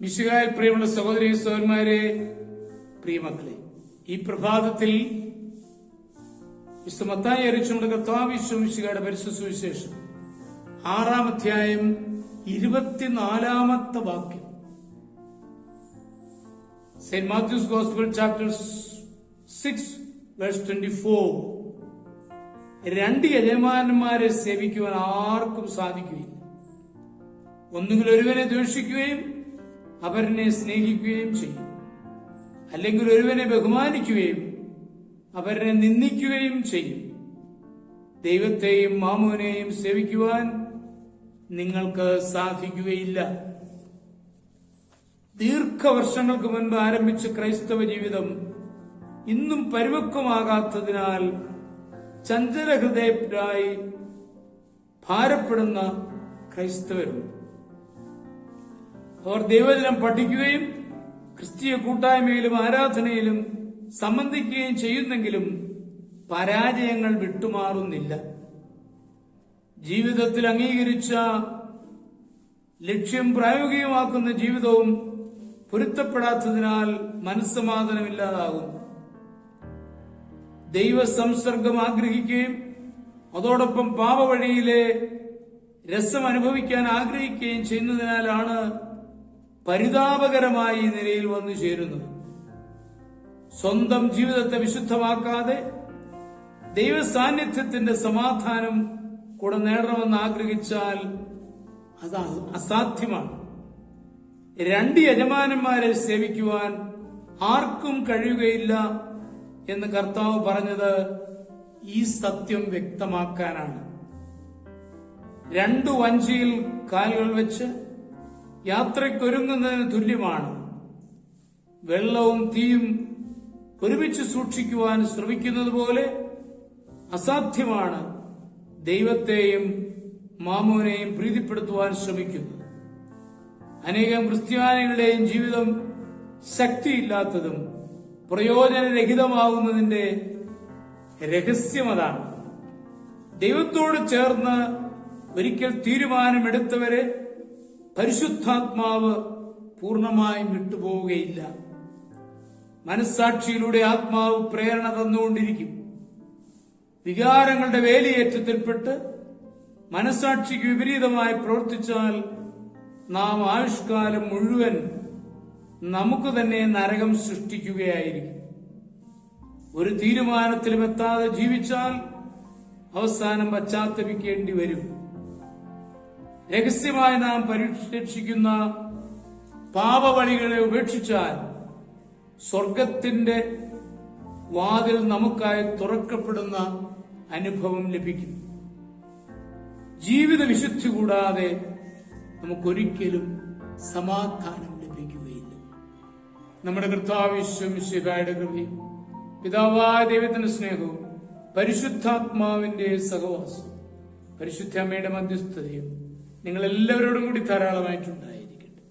മിശുകാൽ പ്രിയമുള്ള സഹോദരി സഹോദരന്മാരെ പ്രിയമക്കളെ ഈ പ്രഭാതത്തിൽ വിശ്വമത്തായി അരിച്ചുകൊണ്ട് കർത്താവിശ്വ മിശുകയുടെ പരിശുദ്ധ സുവിശേഷം ആറാം അധ്യായം ഇരുപത്തിനാലാമത്തെ വാക്യം. Saint Matthew's gospel chapter six verse twenty four. രണ്ട് യജമാനന്മാരെ സേവിക്കുവാൻ ആർക്കും സാധിക്കുകയില്ല. ഒന്നുകിൽ ഒരുവനെ ദ്വേഷിക്കുകയും അവരനെ സ്നേഹിക്കുകയും ചെയ്യും. അല്ലെങ്കിൽ ഒരുവനെ ബഹുമാനിക്കുകയും അവരനെ നിന്ദിക്കുകയും ചെയ്യും. ദൈവത്തെയും മാമുവിനെയും സേവിക്കുവാൻ നിങ്ങൾക്ക് സാധിക്കുകയില്ല. ദീർഘവർഷങ്ങൾക്ക് മുൻപ് ആരംഭിച്ച ക്രൈസ്തവ ജീവിതം ഇന്നും പരിപക്വമാകാത്തതിനാൽ ചഞ്ചലഹൃദയരായി ഭാരപ്പെടുന്ന ക്രൈസ്തവരുണ്ട് അവർ ദൈവജനം പഠിക്കുകയും ക്രിസ്തീയ കൂട്ടായ്മയിലും ആരാധനയിലും സംബന്ധിക്കുകയും ചെയ്യുന്നെങ്കിലും പരാജയങ്ങൾ വിട്ടുമാറുന്നില്ല. ജീവിതത്തിൽ അംഗീകരിച്ച ലക്ഷ്യം പ്രായോഗികമാക്കുന്ന ജീവിതവും പൊരുത്തപ്പെടാത്തതിനാൽ മനസ്സമാധാനമില്ലാതാകും ദൈവ സംസർഗം ആഗ്രഹിക്കുകയും അതോടൊപ്പം പാപവഴിയിലെ രസം അനുഭവിക്കാൻ ആഗ്രഹിക്കുകയും ചെയ്യുന്നതിനാലാണ് പരിതാപകരമായി ഈ നിലയിൽ വന്നു ചേരുന്നു. സ്വന്തം ജീവിതത്തെ വിശുദ്ധമാക്കാതെ ദൈവസാന്നിധ്യത്തിന്റെ സമാധാനം കൂടെ നേടണമെന്ന് ആഗ്രഹിച്ചാൽ അത് അസാധ്യമാണ്. രണ്ട് യജമാനന്മാരെ സേവിക്കുവാൻ ആർക്കും കഴിയുകയില്ല എന്ന് കർത്താവ് പറഞ്ഞത് ഈ സത്യം വ്യക്തമാക്കാനാണ്. രണ്ടു വഞ്ചിയിൽ കാലുകൾ വെച്ച് യാത്രയ്ക്കൊരുങ്ങുന്നതിന് തുല്യമാണ്. വെള്ളവും തീയും ഒരുമിച്ച് സൂക്ഷിക്കുവാൻ ശ്രമിക്കുന്നത് പോലെ അസാധ്യമാണ് ദൈവത്തെയും മാമോനെയും പ്രീതിപ്പെടുത്തുവാൻ ശ്രമിക്കുന്നത്. അനേകം ക്രിസ്ത്യാനികളുടെയും ജീവിതം ശക്തിയില്ലാത്തതും പ്രയോജനരഹിതമാകുന്നതിന്റെ രഹസ്യമതാണ് ദൈവത്തോട് ചേർന്ന് ഒരിക്കൽ തീരുമാനമെടുത്തവരെ പരിശുദ്ധാത്മാവ് പൂർണമായും വിട്ടുപോവുകയില്ല. മനസ്സാക്ഷിയിലൂടെ ആത്മാവ് പ്രേരണ തന്നുകൊണ്ടിരിക്കും. വികാരങ്ങളുടെ വേലിയേറ്റത്തിൽപ്പെട്ട് മനസ്സാക്ഷിക്ക് വിപരീതമായി പ്രവർത്തിച്ചാൽ നാം ആയുഷ്കാലം മുഴുവൻ നമുക്ക് തന്നെ നരകം സൃഷ്ടിക്കുകയായിരിക്കും. ഒരു തീരുമാനത്തിലും എത്താതെ ജീവിച്ചാൽ അവസാനം പശ്ചാത്തപിക്കേണ്ടി വരും. രഹസ്യമായി നാം പരിരക്ഷിക്കുന്ന പാപവഴികളെ ഉപേക്ഷിച്ചാൽ സ്വർഗത്തിന്റെ വാതിൽ നമുക്കായി തുറക്കപ്പെടുന്ന അനുഭവം ലഭിക്കും. ജീവിത വിശുദ്ധി കൂടാതെ നമുക്കൊരിക്കലും സമാധാനം ലഭിക്കുകയില്ല. നമ്മുടെ കർത്താവിശ്വമിശികായുടെ കൃപയും പിതാവായ ദൈവത്തിന്റെ സ്നേഹവും പരിശുദ്ധാത്മാവിന്റെ സഹവാസവും പരിശുദ്ധ അമ്മയുടെ മധ്യസ്ഥതയും നിങ്ങൾ എല്ലാവരോടും കൂടി ധാരാളമായിട്ടുണ്ടായിരിക്കട്ടെ.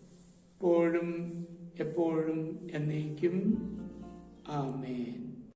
എപ്പോഴും എപ്പോഴും എന്നേക്കും. ആമേൻ.